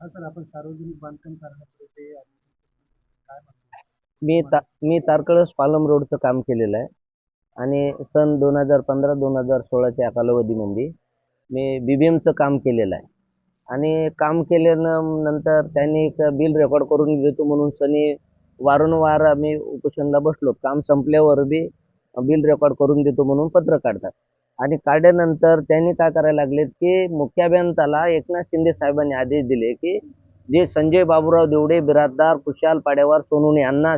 हा सर आपण सार्वजनिक बांधकाम कारणाकडे काय म्हणतो? मी ता मी तारकळस पालम रोडचं काम केलेलं आहे. आणि सन दोन हजार पंधरा दोन हजार सोळाच्या कालावधीमध्ये मी बीबीएमचं काम केलेलं आहे. आणि काम केल्यानंतर त्यांनी एक बिल रेकॉर्ड करून देतो म्हणून सनी वारंवार आम्ही उपोषणला बसलो. काम संपल्यावर बी बिल रेकॉर्ड करून देतो म्हणून पत्र काढतात. आणि काढल्यानंतर त्यांनी काय करायला लागलेत की मुख्याभियंताला एकनाथ शिंदे साहेबांनी आदेश दिले की जे संजय बाबूराव देवडे बिराजदार कुशाल पाड्यावर सोनूने यांना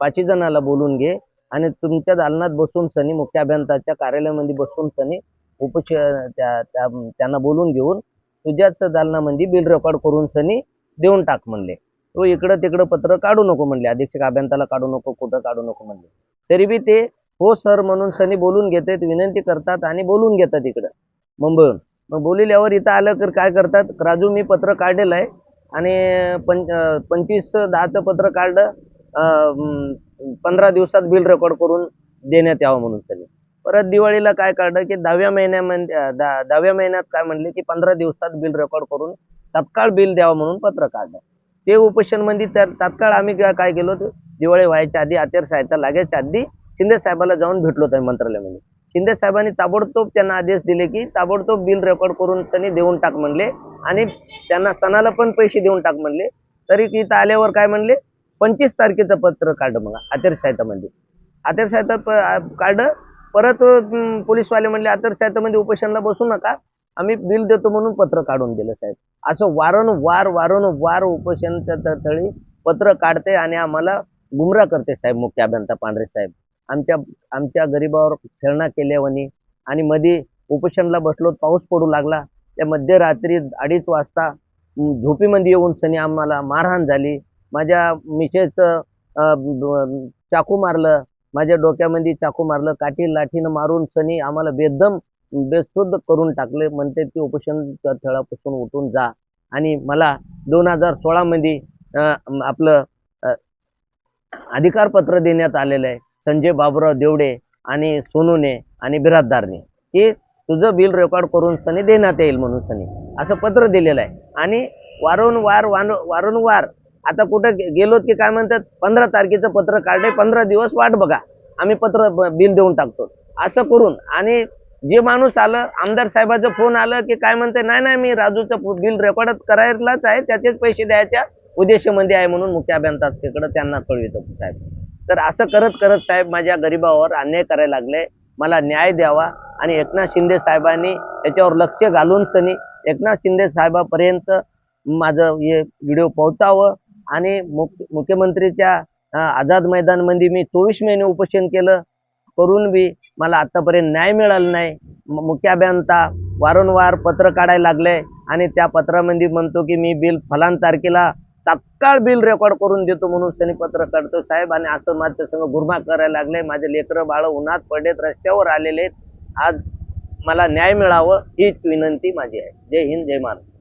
पाचही जणाला बोलून घे आणि तुमच्या दालनात बसून सनी मुख्य अभियंताच्या कार्यालयामध्ये बसून सनी उपच त्या त्यांना बोलून घेऊन तुझ्याच दालनामध्ये बिल रेकॉर्ड करून सनी देऊन टाक म्हणले. तो इकडं तिकडं पत्र काढू नको म्हणले. अधीक्षक अभियंताला काढू नको कुठं काढू नको म्हणले. तरी बी ते हो सर म्हणून सनी बोलून घेतात विनंती करतात आणि बोलून घेतात इकडं मुंबईहून. मग बोलिल्यावर इथं आलं तर काय करतात? राजू मी पत्र काढलेलं आहे आणि पंच पंचवीस दहाचं पत्र काढलं पंधरा दिवसात बिल रेकॉर्ड करून देण्यात यावं म्हणून त्यांनी. परत दिवाळीला काय काढलं की दहाव्या महिन्यामध्ये अं, दहा दहाव्या महिन्यात काय म्हणले की पंधरा दिवसात बिल रेकॉर्ड करून तत्काळ बिल द्यावं म्हणून पत्र काढलं. ते उपोषणमध्ये त्या तात्काळ आम्ही काय केलो? ते दिवाळी व्हायच्या आधी आचारसंहिता लागायच्या आधी शिंदे साहेबाला जाऊन भेटलो त्या मंत्रालयामध्ये. शिंदे साहेबांनी ताबडतोब त्यांना आदेश दिले की ताबडतोब बिल रेकॉर्ड करून त्यांनी देऊन टाक म्हणले आणि त्यांना सणाला पण पैसे देऊन टाक म्हणले. तरी की इथं आल्यावर काय म्हणले? पंचवीस तारखेचं पत्र काढलं मग आचारसंहितामध्ये आचारसंहिता प- काढ परत पोलीसवाले म्हणले आचारसंहितामध्ये उपोषणला बसू नका. आम्ही बिल देतो म्हणून पत्र काढून दिलं साहेब. असं वारंवार वारंवार उपोषणच्या तळी पत्र काढते आणि आम्हाला गुमराह करते साहेब मुख्य अभियंता पांढरे साहेब. आमच्या आमच्या गरिबावर खेळणा केल्यावानी आणि मध्ये उपोषणला बसलो पाऊस पडू लागला. त्या मध्यरात्री अडीच वाजता झोपीमध्ये येऊन सनी आम्हाला मारहाण झाली. माझ्या मिसेसचं चाकू मारलं. माझ्या डोक्यामध्ये चाकू मारलं. काठी लाठीनं मारून सनी आम्हाला बेदम बेशुद्ध करून टाकले. म्हणते ती उपोषण थळापासून उठून जा. आणि मला दोन हजार सोळामध्ये आपलं अधिकारपत्र देण्यात आलेलं आहे. संजय बाबूराव देवडे आणि सोनूने आणि बिराजदारने. की तुझं बिल रेकॉर्ड करून सनी देण्यात येईल म्हणून सनी. असं पत्र दिलेलं आहे. आणि वारंवार वारंवार आता कुठं गेलोत गेलो की काय म्हणतात? पंधरा तारखेचं पत्र काढले पंधरा दिवस वाट बघा. आम्ही पत्र बिल देऊन टाकतो. असं करून आणि जे माणूस आलं आमदार साहेबाचं फोन आलं की काय म्हणते? नाही नाही मी राजूचं बिल रेकॉर्ड करायलाच आहे त्याचेच पैसे द्यायच्या उद्देशामध्ये आहे म्हणून मुख्य अभियंताकडे त्यांना कळवितो साहेब. तर असं करत करत साहेब माझ्या गरिबावर अन्याय करायला लागले. मला न्याय द्यावा आणि एकनाथ शिंदे साहेबांनी याच्यावर लक्ष घालून सनी एकनाथ शिंदे साहेबापर्यंत माझं हे व्हिडिओ पोहोचावं आणि मुख्य मुख्यमंत्रीच्या आझाद मैदानमध्ये मी चोवीस महिने उपोषण केलं. करून बी मला आत्तापर्यंत न्याय मिळाला नाही. म- वारंवार पत्र काढायला लागले आणि त्या पत्रामध्ये म्हणतो की मी बिल फलान तारखेला तात्काळ बिल रेकॉर्ड करून देतो म्हणून सनीपत्र काढतो साहेब. आणि असं माझ्या संग गुरमा करायला लागले. माझे लेकरं बाळ उन्हात पडलेत रस्त्यावर आलेले आहेत. आज मला न्याय मिळावं हीच विनंती माझी आहे. जय हिंद जय महाराष्ट्र.